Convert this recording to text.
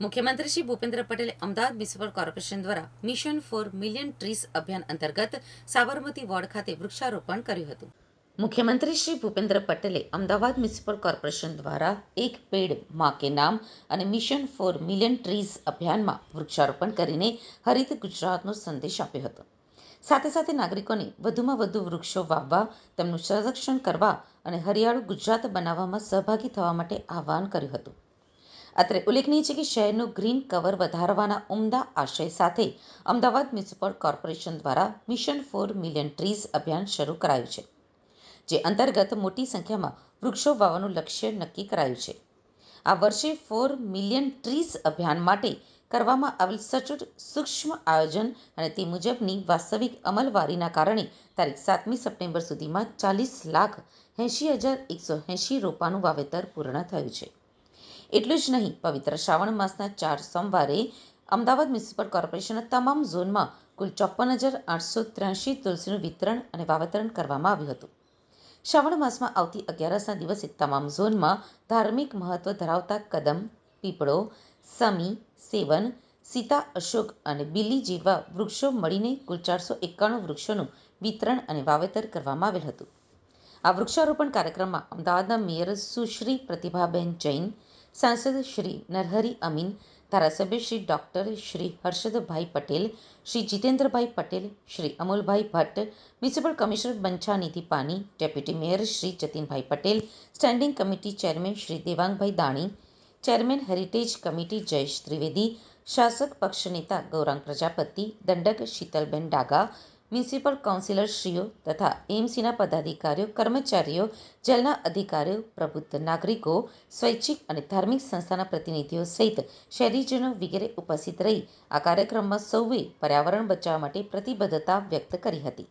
મુખ્યમંત્રી શ્રી ભૂપેન્દ્ર પટેલે Ahmedabad municipal corporation દ્વારા મિશન ફોર મિલિયન ટ્રીઝ અભિયાન અંતર્ગત સાબરમતી વોર્ડ ખાતે વૃક્ષારોપણ કર્યું હતું. મુખ્યમંત્રી શ્રી ભૂપેન્દ્ર પટેલે અમદાવાદ મ્યુનિસિપલ કોર્પોરેશન દ્વારા એક પેડમાં કે નામ અને મિશન ફોર મિલિયન ટ્રીઝ અભિયાનમાં વૃક્ષારોપણ કરીને હરિત ગુજરાતનો સંદેશ આપ્યો હતો. સાથે સાથે નાગરિકોને વધુમાં વધુ વૃક્ષો વાવવા, તેમનું સંરક્ષણ કરવા અને હરિયાળું ગુજરાત બનાવવામાં સહભાગી થવા માટે આહવાન કર્યું હતું. અત્રે ઉલ્લેખનીય છે કે શહેરનું ગ્રીન કવર વધારવાના ઉમદા આશય સાથે અમદાવાદ મ્યુનિસિપલ કોર્પોરેશન દ્વારા મિશન ફોર મિલિયન ટ્રીઝ અભિયાન શરૂ કરાયું છે, જે અંતર્ગત મોટી સંખ્યામાં વૃક્ષો વાવવાનું લક્ષ્ય નક્કી કરાયું છે. આ વર્ષે ફોર મિલિયન ટ્રીઝ અભિયાન માટે કરવામાં આવેલ સચોટ સૂક્ષ્મ આયોજન અને તે મુજબની વાસ્તવિક અમલવારીના કારણે તારીખ સાતમી સપ્ટેમ્બર સુધીમાં ચાલીસ લાખ એંશી હજાર એકસો એંશી રોપાનું વાવેતર પૂર્ણ થયું છે. એટલું જ નહીં, પવિત્ર શ્રાવણ માસના ચાર સોમવારે અમદાવાદ મ્યુનિસિપલ કોર્પોરેશનના તમામ ઝોનમાં કુલ ચોપ્પન હજાર આઠસો ત્ર્યાસી તુલસીનું વિતરણ અને વાવેતરણ કરવામાં આવ્યું હતું. શ્રાવણ માસમાં આવતી અગિયારસના દિવસે તમામ ઝોનમાં ધાર્મિક મહત્વ ધરાવતા કદમ, પીપળો, સમી, સેવન, સીતા, અશોક અને બીલી જેવા વૃક્ષો મળીને કુલ ચારસો એકાણું વૃક્ષોનું વિતરણ અને વાવેતર કરવામાં આવેલ હતું. આ વૃક્ષારોપણ કાર્યક્રમમાં અમદાવાદના મેયર સુશ્રી પ્રતિભાબેન જૈન સાંસદ શ્રી નરહરી અમીન, ધારાસભ્ય Shri doctor Shri Harshadbhai Patel, Shri Jitendrabhai Patel, Shri Amolbhai Bhatt, municipal commissioner Banchhanidhi Pani, deputy mayor Shri Jatinbhai Patel, standing committee chairman Shri Devangbhai Dani, chairman heritage committee Jayesh Trivedi, શાસક પક્ષ નેતા ગૌરાંગ પ્રજાપતિ, દંડક શીતલબેન ડાગા municipal કાઉન્સિલરશ્રીઓ તથા એમસીના પદાધિકારીઓ, કર્મચારીઓ, જેલના અધિકારીઓ, પ્રબુદ્ધ નાગરિકો, સ્વૈચ્છિક અને ધાર્મિક સંસ્થાના પ્રતિનિધિઓ સહિત શહેરીજનો વગેરે ઉપસ્થિત રહી આ કાર્યક્રમમાં સૌએ પર્યાવરણ બચાવવા માટે પ્રતિબદ્ધતા વ્યક્ત કરી હતી.